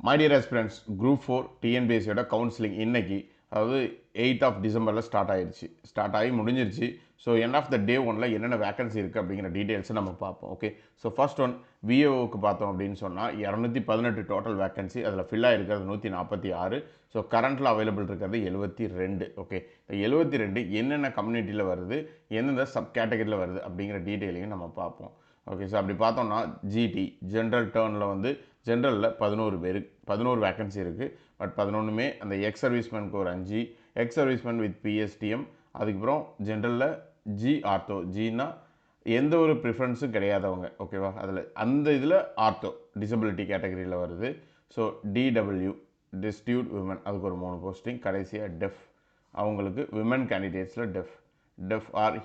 My dear aspirants group four டிஎன்பிஎஸ்சியோட counselling இன்றைக்கி அதாவது eight of டிசம்பரில் ஸ்டார்ட் ஆயிடுச்சு ஸ்டார்ட் ஆகி முடிஞ்சிருச்சு. ஸோ என் ஆஃப் த டே ஒனில் என்னென்ன வேக்கன்சி இருக்குது அப்படிங்கிற டீட்டெயில்ஸை நம்ம பார்ப்போம் ஓகே ஸோ ஃபர்ஸ்ட் ஒன் விஏஓக்கு பார்த்தோம் அப்படின்னு சொன்னால் இரநூத்தி பதினெட்டு டோட்டல் வேக்கன்சி அதில் ஃபில் இருக்கிறது நூற்றி நாற்பத்தி ஆறு. ஸோ கரண்ட்டில் அவைலபிள் இருக்கிறது எழுபத்தி ரெண்டு ஓகே இந்த எழுபத்தி ரெண்டு என்னென்ன கம்யூனிட்டியில் வருது எந்தெந்த சப் கேட்டகரியில் வருது அப்படிங்கிற டீட்டெயிலையும் நம்ம பார்ப்போம் ஓகே ஸோ அப்படி பார்த்தோம்னா ஜிடி ஜென்ரல் டேர்னில் வந்து ஜென்ரலில் பதினோரு பேர் பதினோரு வேக்கன்சி இருக்குது பட் பதினொன்றுமே அந்த எக்ஸ் சர்வீஸ்மேனுக்கு ஒரு அஞ்சு எக்ஸ் சர்வீஸ்மேன் வித் பிஎஸ்டிஎம் அதுக்கப்புறம் ஜென்ரலில் ஜி ஆர்த்தோ ஜின்னா எந்த ஒரு ப்ரிஃபரன்ஸும் கிடையாதவங்க ஓகேவா அதில் அந்த இதில் ஆர்த்தோ டிசபிலிட்டி கேட்டகரியில் வருது. ஸோ டிடபிள்யூ டிஸ்டியூட் விமன் அதுக்கு ஒரு மூணு போஸ்டிங் கடைசியாக டெஃப் அவங்களுக்கு women கேண்டிடேட்ஸில் deaf deaf or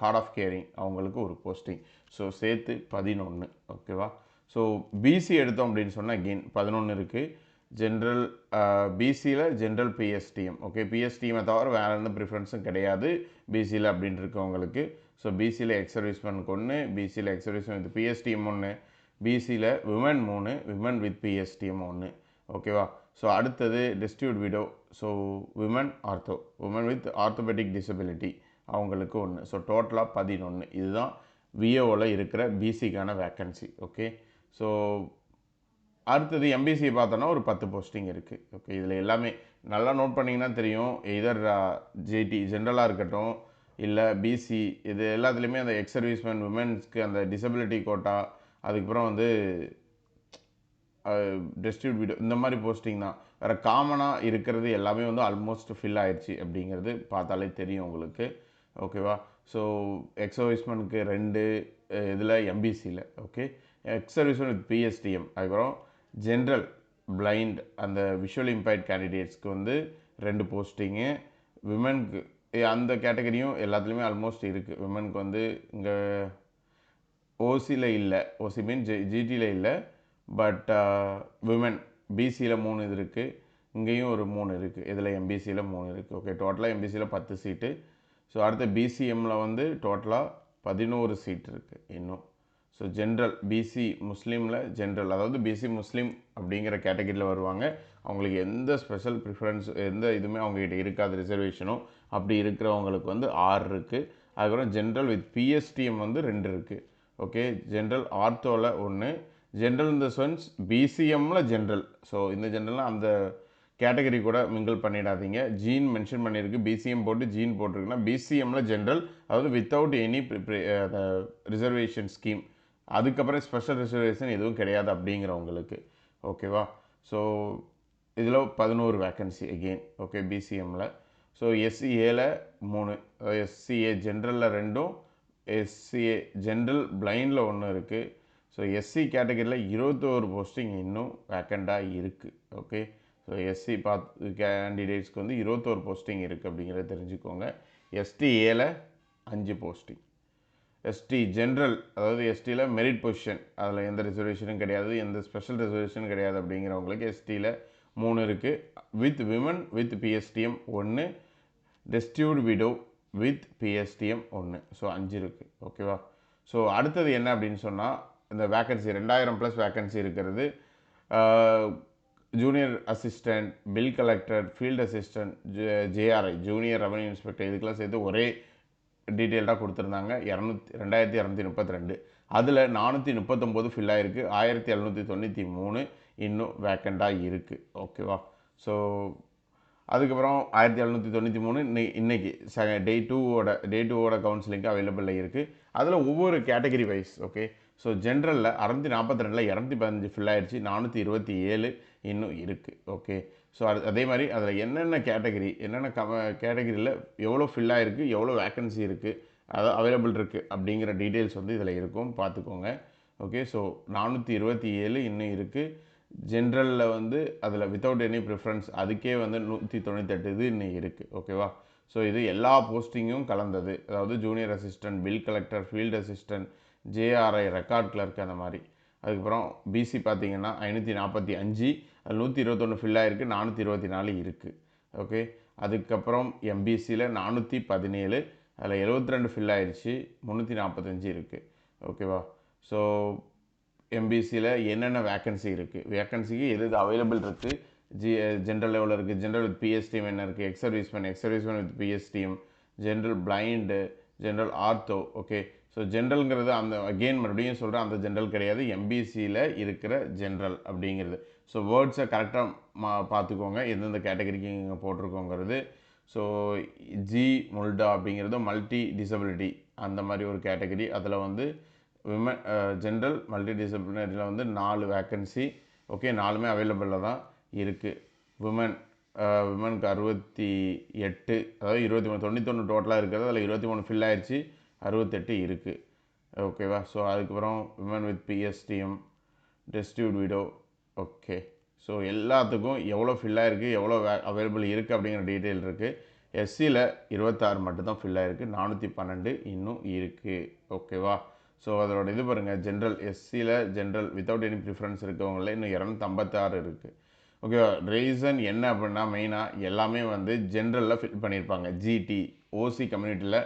hard of carrying அவங்களுக்கு ஒரு போஸ்டிங் ஸோ சேர்த்து பதினொன்று ஓகேவா ஸோ பிசி எடுத்தோம் அப்படின்னு சொன்னால் அகெயின் பதினொன்று இருக்குது ஜென்ரல் பிசியில் ஜென்ரல் பிஎஸ்டிஎம் ஓகே பிஎஸ்டிஎம்மை தவிர வேறு எந்த ப்ரிஃபரன்ஸும் கிடையாது. பிசியில் அப்படின்னு இருக்கவங்களுக்கு. ஸோ பிசியில் எக்ஸ் ஒன்று பிசியில் எக்ஸ் சர்வீஸ்மேன் வித் பிஎஸ்டிஎம் ஒன்று பிசியில் விமன் மூணு விமன் வித் பிஎஸ்டிஎம் ஒன்று ஓகேவா ஸோ அடுத்தது destitute widow so women ortho women with orthopaedic disability அவங்களுக்கு ஒன்று ஸோ டோட்டலாக பதினொன்று இதுதான் விஏஓவில் இருக்கிற பிசிக்கான வேக்கன்சி ஓகே ஸோ அடுத்தது எம்பிசி பார்த்தோன்னா ஒரு பத்து போஸ்டிங் இருக்குது ஓகே இதில் எல்லாமே நல்லா நோட் பண்ணிங்கன்னா தெரியும். எதர் ஜேடி ஜென்ரலாக இருக்கட்டும் இல்லை பிசி இது எல்லாத்துலேயுமே அந்த எக்ஸ் சர்வீஸ்மேன் உமன்ஸ்க்கு அந்த டிசபிலிட்டி கோட்டா அதுக்கப்புறம் வந்து டிஸ்ட்ரிபியூட்டர் வீடியோ இந்த மாதிரி போஸ்டிங் தான். வேறு காமனாக இருக்கிறது எல்லாமே வந்து ஆல்மோஸ்ட் ஃபில் ஆயிடுச்சு அப்படிங்கிறது பார்த்தாலே தெரியும் உங்களுக்கு. ஓகேவா ஸோ எக்ஸ் சர்வீஸ்மேனுக்கு ரெண்டு இதில் எம்பிசியில் ஓகே எக்ஸ் வித் பிஎஸ்டிஎம் அதுக்கப்புறம் ஜென்ரல் பிளைண்ட் அந்த விஷுவல் இம்பேர்ட் கேண்டிடேட்ஸ்க்கு வந்து ரெண்டு போஸ்டிங்கு விமனுக்கு அந்த கேட்டகரியும் எல்லாத்துலேயுமே ஆல்மோஸ்ட் இருக்குது விமனுக்கு வந்து இங்கே ஓசியில் இல்லை. ஓசி மீன் ஜி ஜிடியில் இல்லை. பட் விமன் பிசியில் மூணு இது இருக்குது இங்கேயும் ஒரு மூணு இருக்குது இதில் எம்பிசியில் மூணு இருக்குது ஓகே டோட்டலாக எம்பிசியில் பத்து சீட்டு ஸோ அடுத்த பிசிஎம்மில் வந்து டோட்டலாக பதினோரு சீட் இருக்குது இன்னும். ஸோ ஜென்ரல் பிசி முஸ்லீமில் ஜென்ரல் அதாவது பிசி முஸ்லீம் அப்படிங்கிற கேட்டகரியில் வருவாங்க. அவங்களுக்கு எந்த ஸ்பெஷல் ப்ரிஃபரன்ஸ் எந்த இதுவுமே அவங்ககிட்ட இருக்காது ரிசர்வேஷனும் அப்படி இருக்கிறவங்களுக்கு வந்து ஆறு இருக்குது அதுக்கப்புறம் ஜென்ரல் வித் பிஎஸ்டிஎம் வந்து ரெண்டு இருக்குது ஓகே ஜென்ரல் ஆர்த்தோவில் ஒன்று ஜென்ரல் இந்த சென்ஸ் பிசிஎம்மில் ஜென்ரல் ஸோ இந்த ஜென்ரல்லாம் அந்த கேட்டகரி கூட மிங்கிள் பண்ணிடாதீங்க. ஜீன் மென்ஷன் பண்ணியிருக்கு பிசிஎம் போட்டு ஜீன் போட்டிருக்குன்னா பிசிஎம்மில் ஜென்ரல் அதாவது வித்தவுட் எனி ரிசர்வேஷன் ஸ்கீம் அதுக்கப்புறம் ஸ்பெஷல் ரிசர்வேஷன் எதுவும் கிடையாது அப்படிங்கிறவங்களுக்கு ஓகேவா ஸோ இதில் பதினோரு வேக்கன்சி அகெயின் ஓகே பிசிஎம்மில் ஸோ எஸ்சிஏல மூணு எஸ்சிஏ ஜென்ரலில் ரெண்டும் எஸ்சிஏ ஜென்ரல் பிளைண்டில் ஒன்று இருக்குது ஸோ எஸ்சி கேட்டகரியில் இருபத்தோரு போஸ்டிங் இன்னும் வேக்கண்டாக இருக்குது ஓகே ஸோ எஸ்சி பார்த்து கேண்டிடேட்ஸ்க்கு வந்து இருபத்தோரு போஸ்டிங் இருக்குது அப்படிங்கிறத தெரிஞ்சுக்கோங்க. எஸ்டிஏல அஞ்சு போஸ்டிங் எஸ்டி ஜென்ரல் அதாவது எஸ்டியில் மெரிட் பொசிஷன் அதில் எந்த ரிசர்வேஷனும் கிடையாது எந்த ஸ்பெஷல் ரிசர்வேஷனும் கிடையாது அப்படிங்கிறவங்களுக்கு எஸ்டியில் மூணு இருக்குது வித் விமன் வித் பிஎஸ்டிஎம் ஒன்று டெஸ்டியூட் விடோ வித் பிஎஸ்டிஎம் ஒன்று ஸோ அஞ்சு இருக்குது ஓகேவா ஸோ அடுத்தது என்ன அப்படின்னு சொன்னால் இந்த வேக்கன்சி ரெண்டாயிரம் ப்ளஸ் வேக்கன்சி இருக்கிறது. Junior assistant bill collector field assistant JRI junior revenue inspector இதுக்கெல்லாம் சேர்த்து ஒரே டீட்டெயில்டாக கொடுத்துருந்தாங்க. இரநூத்தி ரெண்டாயிரத்தி இரநூத்தி முப்பத்தி ரெண்டு. அதில் நானூற்றி முப்பத்தொம்போது ஃபில் ஆகிருக்கு ஆயிரத்தி எழுநூற்றி தொண்ணூற்றி மூணு இன்னும் வேக்கண்ட்டாக இருக்குது ஓகேவா ஸோ அதுக்கப்புறம் ஆயிரத்தி எழுநூற்றி தொண்ணூற்றி மூணு இன்னைக்கு இன்றைக்கி ச டே டூவோட டே டூவோட கவுன்சிலிங்க்கு அவைலபிளில் இருக்குது அதில் ஒவ்வொரு கேட்டகரி வைஸ் ஓகே ஸோ ஜென்ரலில் அறநூற்றி நாற்பத்தி ரெண்டில் இரநூத்தி பதினஞ்சு ஃபில் ஆகிடுச்சு நானூற்றி இருபத்தி ஏழு இன்னும் இருக்குது ஓகே ஸோ அது அதே மாதிரி அதில் என்னென்ன கேட்டகரி என்னென்ன கம கேட்டகரியில் எவ்வளோ ஃபில் ஆகிருக்கு எவ்வளோ வேக்கன்சி இருக்குது அது அவைலபிள் இருக்குது அப்படிங்கிற டீட்டெயில்ஸ் வந்து இதில் இருக்கும். பார்த்துக்கோங்க. ஓகே ஸோ நானூற்றி இருபத்தி ஏழு இன்னும் இருக்குது ஜென்ரலில் வந்து அதில் வித்தவுட் எனி ப்ரிஃபரன்ஸ் அதுக்கே வந்து நூற்றி தொண்ணூத்தெட்டு இது இன்னும் இருக்குது ஓகேவா ஸோ இது எல்லா போஸ்டிங்கும் கலந்தது. அதாவது junior assistant bill collector field assistant JRI record clerk அந்த மாதிரி. அதுக்கப்புறம் பிசி பார்த்தீங்கன்னா ஐநூற்றி நாற்பத்தி அஞ்சு. நூற்றி இருபத்தொன்று ஃபில் ஆகிருக்கு நானூற்றி இருபத்தி நாலு இருக்குது ஓகே அதுக்கப்புறம் எம்பிசியில் நானூற்றி பதினேழு அதில் எழுபத்தி ரெண்டு ஃபில் ஆயிடுச்சு முந்நூற்றி நாற்பத்தஞ்சு இருக்குது ஓகேவா ஸோ எம்பிசியில் என்னென்ன வேக்கன்சி இருக்குது வேக்கன்சிக்கு எது எது அவைலபிள் இருக்குது ஜி ஜென்ரல் லெவலில் இருக்குது ஜென்ரல் வித் பிஎஸ்டிஎம் என்ன இருக்குது ex serviceman ex serviceman with PSTM general blind general ortho okay so ஜென்ரலுங்கிறது அந்த அகெயின் மறுபடியும் சொல்கிறேன் அந்த ஜென்ரல் கிடையாது. எம்பிசியில் இருக்கிற ஜென்ரல் அப்படிங்கிறது. ஸோ வேர்ட்ஸை கரெக்டாக மா பார்த்துக்கோங்க. எந்தெந்த கேட்டகரிக்கு இங்கே போட்டிருக்கோங்கிறது. ஸோ ஜி முல்டா அப்படிங்கிறது மல்டி டிசபிலிட்டி அந்த மாதிரி ஒரு கேட்டகரி அதில் வந்து விமன் ஜென்ரல் மல்டி டிசபிலிட்டியில் வந்து நாலு வேக்கன்சி ஓகே நாலுமே அவைலபிளில் தான் இருக்குது விமன் விமனுக்கு அறுபத்தி எட்டு அதாவது இருபத்தி மூணு தொண்ணூத்தொன்று டோட்டலாக இருக்கிறது. அதில் இருபத்தி மூணு ஃபில் ஆயிடுச்சு அறுபத்தெட்டு இருக்குது ஓகேவா ஸோ அதுக்கப்புறம் women with PSTM destitute widow okay so எல்லாத்துக்கும் எவ்வளோ ஃபில் இருக்குது எவ்வளோ வே அவைலபிள் இருக்குது அப்படிங்கிற டீட்டெயில் இருக்குது எஸ்சியில் இருபத்தாறு மட்டும்தான் ஃபில் இருக்குது நானூற்றி பன்னெண்டு இன்னும் இருக்குது ஓகேவா ஸோ அதோட இது பாருங்கள் ஜென்ரல் எஸ்சியில் ஜென்ரல் வித்தவுட் எனி ப்ரிஃபரன்ஸ் இருக்கவங்கள இன்னும் இரநூத்தம்பத்தாறு இருக்குது ஓகேவா ரீசன் என்ன அப்படின்னா மெயினாக எல்லாமே வந்து ஜென்ரலில் ஃபில் பண்ணியிருப்பாங்க ஜிடி ஓசி கம்யூனிட்டியில்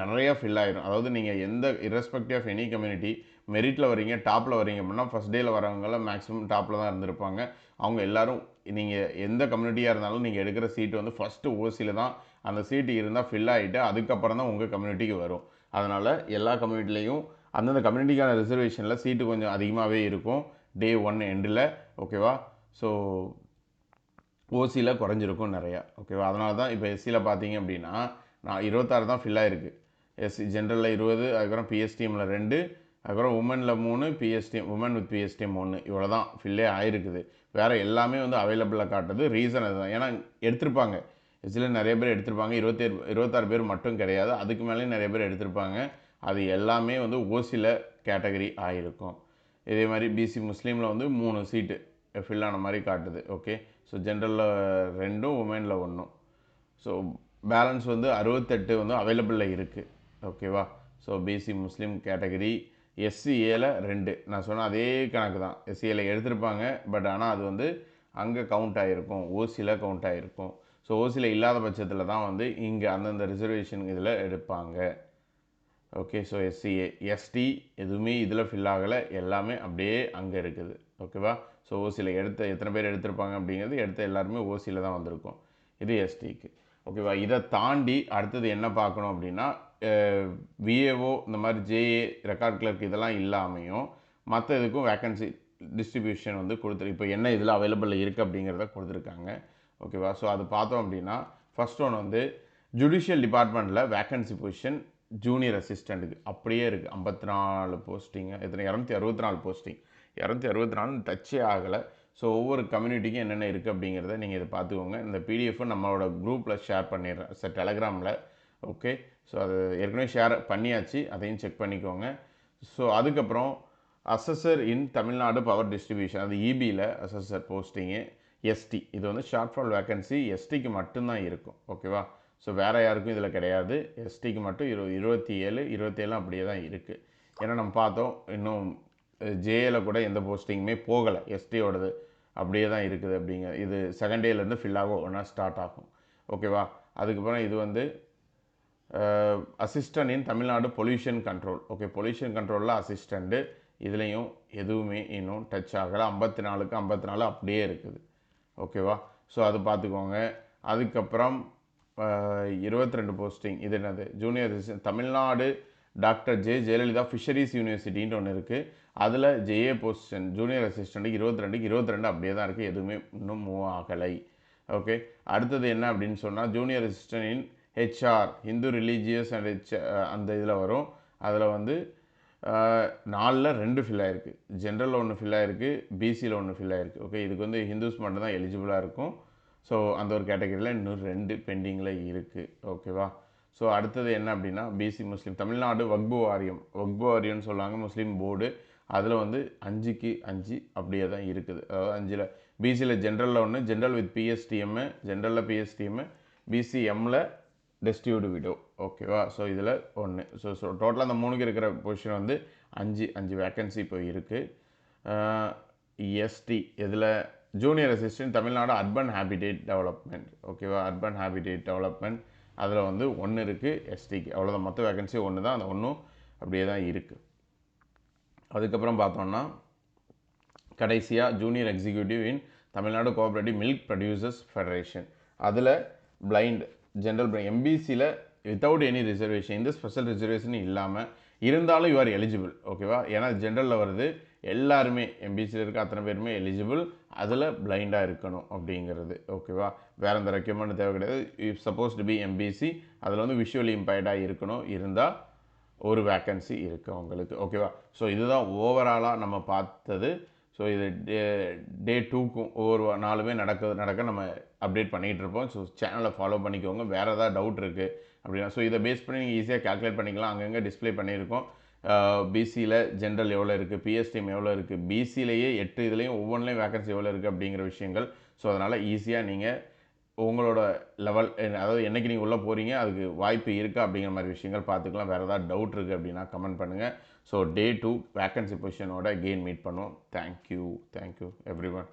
நிறைய ஃபில் ஆயிரும். அதாவது நீங்கள் எந்த இரஸ்பெக்டிவ் ஆஃப் எனி கம்யூனிட்டி மெரிட்டில் வரீங்க டாப்பில் வரீங்க அப்படின்னா ஃபஸ்ட் டேயில் வரவங்களாம் மேக்ஸிமம் டாப்பில் தான் இருந்திருப்பாங்க. அவங்க எல்லாரும் நீங்கள் எந்த கம்யூனிட்டியாக இருந்தாலும் நீங்கள் எடுக்கிற சீட்டு வந்து ஃபஸ்ட்டு ஓசியில் தான் அந்த சீட்டு இருந்தால் ஃபில் ஆகிட்டு அதுக்கப்புறம் தான் உங்கள் கம்யூனிட்டிக்கு வரும். அதனால் எல்லா கம்யூனிட்டிலையும் அந்தந்த கம்யூனிட்டிக்கான ரிசர்வேஷனில் சீட்டு கொஞ்சம் அதிகமாகவே இருக்கும். டே ஒன் எண்டில் ஓகேவா ஸோ ஓசியில் குறைஞ்சிருக்கும் நிறையா ஓகேவா அதனால தான் இப்போ எஸ்சியில் பார்த்தீங்க அப்படின்னா நான் இருபத்தாறு தான் ஃபில் ஆகிருக்கு எஸ்சி ஜென்ரலில் இருபது அதுக்கப்புறம் பிஎஸ்டிஎம்மில் ரெண்டு அதுக்கப்புறம் உமனில் மூணு பிஎஸ்டிஎம் உமன் வித் பிஎஸ்டிஎம் ஒன்று இவ்வளோ தான் ஃபில்லே ஆகிருக்குது வேறு எல்லாமே வந்து அவைலபிளாக காட்டுது ரீசன் அதுதான். ஏன்னா எடுத்திருப்பாங்க. எஸ்சியில் நிறைய பேர் எடுத்திருப்பாங்க. இருபத்தேழு இருபத்தாறு பேர் மட்டும் கிடையாது. அதுக்கு மேலேயும் நிறைய பேர் எடுத்திருப்பாங்க. அது எல்லாமே வந்து ஓசியில் கேட்டகரி ஆகிருக்கும் இதே மாதிரி பிசி முஸ்லீமில் வந்து மூணு சீட்டு ஃபில் ஆன மாதிரி காட்டுது. ஓகே ஸோ ஜென்ரலில் ரெண்டும் உமனில் ஒன்றும் ஸோ பேலன்ஸ் வந்து அறுபத்தெட்டு வந்து அவைலபிளில் இருக்குது ஓகேவா ஸோ பிசி முஸ்லீம் கேட்டகரி எஸ்சிஏல ரெண்டு. நான் சொன்ன அதே கணக்கு தான். எஸ்சிஏல எடுத்திருப்பாங்க பட் ஆனால் அது வந்து அங்கே கவுண்ட் ஆகிருக்கும் ஓசியில் கவுண்ட் ஆகிருக்கும் ஸோ ஓசியில் இல்லாத பட்சத்தில் தான் வந்து இங்கே அந்தந்த ரிசர்வேஷன் இதில் எடுப்பாங்க. ஓகே ஸோ எஸ்சிஏ எஸ்டி எதுவுமே இதில் ஃபில் ஆகலை. எல்லாமே அப்படியே அங்கே இருக்குது. ஓகேவா ஸோ ஓசியில் எடுத்த எத்தனை பேர் எடுத்திருப்பாங்க அப்படிங்கிறது எடுத்த எல்லாருமே ஓசியில் தான் வந்திருக்கும். இது எஸ்டிக்கு ஓகேவா? இதை தாண்டி அடுத்தது என்ன பார்க்கணும் அப்படின்னா விஏஓ இந்த மாதிரி ஜேஏ ரெக்கார்ட் கிளர்க் இதெல்லாம் இல்லாமையும் மற்ற இதுக்கும் வேக்கன்சி டிஸ்ட்ரிபியூஷன் வந்து கொடுத்துரு இப்போ என்ன இதில் அவைலபிள் இருக்குது அப்படிங்கிறத கொடுத்துருக்காங்க. ஓகேவா? ஸோ அது பார்த்தோம் அப்படின்னா ஃபஸ்ட் ஒன் வந்து ஜுடிஷியல் டிபார்ட்மெண்ட்டில் வேக்கன்சி பொசிஷன் ஜூனியர் அசிஸ்டண்ட்டுக்கு அப்படியே இருக்குது ஐம்பத்தி நாலு போஸ்டிங்கு எத்தனை? இரநூத்தி அறுபத்தி நாலு போஸ்டிங் இரநூத்தி அறுபத்தி நாலு டச்சே ஆகலை. ஸோ ஒவ்வொரு கம்யூனிட்டிக்கும் என்னென்ன இருக்குது அப்படிங்கிறத நீங்கள் இதை பார்த்துக்கோங்க. இந்த பிடிஎஃப்பை நம்மளோட குரூப்பில் ஷேர் பண்ணிடுறேன் சார் டெலகிராமில் ஓகே ஸோ அது ஏற்கனவே ஷேர் பண்ணியாச்சு. அதையும் செக் பண்ணிக்கோங்க. ஸோ அதுக்கப்புறம் assessor in Tamil Nadu power distribution அது இபியில் அசஸர் போஸ்டிங்கு எஸ்டி இது வந்து ஷார்ட் ஃபால் வேக்கன்சி எஸ்டிக்கு மட்டும்தான் இருக்கும் ஓகேவா ஸோ வேறு யாருக்கும் இதில் கிடையாது. எஸ்டிக்கு மட்டும் இரு இருபத்தி ஏழு இருபத்தேழு அப்படியே தான் இருக்குது ஏன்னா நம்ம பார்த்தோம் இன்னும் ஜேயில் கூட எந்த போஸ்டிங்குமே போகலை எஸ்டியோடது அப்படியே தான் இருக்குது அப்படிங்க. இது செகண்ட் டேலேருந்து ஃபில் ஆகும் ஒன்றா ஸ்டார்ட் ஆகும். ஓகேவா அதுக்கப்புறம் இது வந்து assistant in Tamil Nadu pollution control okay pollution கண்ட்ரோலில் அசிஸ்டண்ட்டு இதுலேயும் எதுவுமே இன்னும் டச் ஆகலை. ஐம்பத்தி நாலுக்கு ஐம்பத்தி நாலு அப்படியே இருக்குது. ஓகேவா ஸோ அது பார்த்துக்கோங்க. அதுக்கப்புறம் இருபத்தி ரெண்டு போஸ்டிங் இது என்னது? Junior Tamil Nadu doctor J. Jayalalithaa fisheries யூனிவர்சிட்டின்னு ஒன்று இருக்குது அதில் ஜேஏ பொசிஷன் ஜூனியர் அசிஸ்டண்ட்டுக்கு இருபத்தி ரெண்டுக்கு இருபத்தி ரெண்டு அப்படியே தான் இருக்குது எதுவுமே இன்னும் மூவ் ஆகலை. ஓகே அடுத்தது என்ன அப்படின்னு சொன்னால் junior assistant in HR Hindu religious and H அந்த இதில் வரும். அதில் வந்து நாலில் ரெண்டு ஃபில் ஆகிருக்கு ஜென்ரலில் ஒன்று ஃபில் ஆகிருக்கு பிசியில் ஒன்று ஃபில் ஆகிருக்கு ஓகே இதுக்கு வந்து ஹிந்துஸ் மட்டும்தான் எலிஜிபிளாக இருக்கும். ஸோ அந்த ஒரு கேட்டகரியில் இன்னும் ரெண்டு பெண்டிங்கில் இருக்குது ஓகேவா ஸோ அடுத்தது என்ன அப்படின்னா பிசி முஸ்லீம் தமிழ்நாடு வக்பு வாரியம். வக்பு வாரியம்னு சொல்லுவாங்க முஸ்லீம் போர்டு அதில் வந்து அஞ்சுக்கு அஞ்சு அப்படியே தான் இருக்குது. அதாவது அஞ்சில் பிசியில் ஜென்ரலில் ஒன்று ஜென்ரல் வித் பிஎஸ்டிஎம்மு ஜென்ரலில் பிஎஸ்டிஎம்மு பிசிஎம்மில் டெஸ்டியூடு விடோ ஓகேவா ஸோ இதில் ஒன்று ஸோ ஸோ டோட்டலாக அந்த மூணுக்கு இருக்கிற பொசிஷன் வந்து அஞ்சு அஞ்சு வேக்கன்சி இப்போ இருக்குது எஸ்டி இதில் junior assistant Tamil Nadu urban habitat development ஓகேவா அர்பன் ஹேபிடேட் டெவலப்மெண்ட் அதில் வந்து ஒன்று இருக்குது எஸ்டிக்கு அவ்வளோதான் மொத்த வேக்கன்சி ஒன்று தான் அந்த ஒன்றும் அப்படியே தான் இருக்குது அதுக்கப்புறம் பார்த்தோம்னா கடைசியாக junior executive in Tamil Nadu cooperative milk producers federation அதில் பிளைண்ட் ஜென்ரல் பிளைண்ட் எம்பிசியில் வித்தவுட் எனி ரிசர்வேஷன் இந்த ஸ்பெஷல் ரிசர்வேஷன் இல்லாமல் இருந்தாலும் யூ ஆர் எலிஜிபிள் ஓகேவா ஏன்னா ஜென்ரலில் வருது எல்லாருமே எம்பிசியில் இருக்க அத்தனை பேருமே எலிஜிபிள் அதில் பிளைண்டாக இருக்கணும் அப்படிங்கிறது ஓகேவா வேறு எந்த ரெக்யூமெண்ட் தேவை கிடையாது. If suppose to be MBC அதில் வந்து விஷுவலி இம்பயர்டாக இருக்கணும் இருந்தால் ஒரு வேக்கன்சி இருக்குது உங்களுக்கு. ஓகேவா ஸோ இதுதான் ஓவராலாக நம்ம பார்த்தது. ஸோ இது டே டே டூக்கும் ஒவ்வொரு நாளுமே நடக்க நடக்க நம்ம அப்டேட் பண்ணிகிட்டு இருப்போம். ஸோ சேனலை ஃபாலோ பண்ணிக்கோங்க. வேறு ஏதாவது டவுட் இருக்குது அப்படின்னா ஸோ இதை பேஸ் பண்ணி நீங்கள் ஈஸியாக கால்குலேட் பண்ணிக்கலாம். அங்கங்கே டிஸ்ப்ளே பண்ணியிருக்கோம். பிசியில் ஜென்ரல் எவ்வளோ இருக்குது பிஎஸ்டிஎம் எவ்வளோ இருக்குது பிசிலேயே எட்டு இதுலேயும் ஒவ்வொன்றிலையும் வேக்கன்சி எவ்வளோ இருக்குது அப்படிங்கிற விஷயங்கள். ஸோ அதனால் ஈஸியாக நீங்கள் உங்களோட லெவல் அதாவது என்னைக்கு நீங்கள் உள்ளே போகிறீங்க அதுக்கு வாய்ப்பு இருக்கா அப்படிங்கிற மாதிரி விஷயங்கள் பார்த்துக்கலாம். வேறு ஏதாவது டவுட் இருக்குது அப்படின்னா கமெண்ட் பண்ணுங்கள் ஸோ டே டூ வேக்கன்சி பொசிஷனோட கெயின் மீட் பண்ணுவோம். Thank you thank you everyone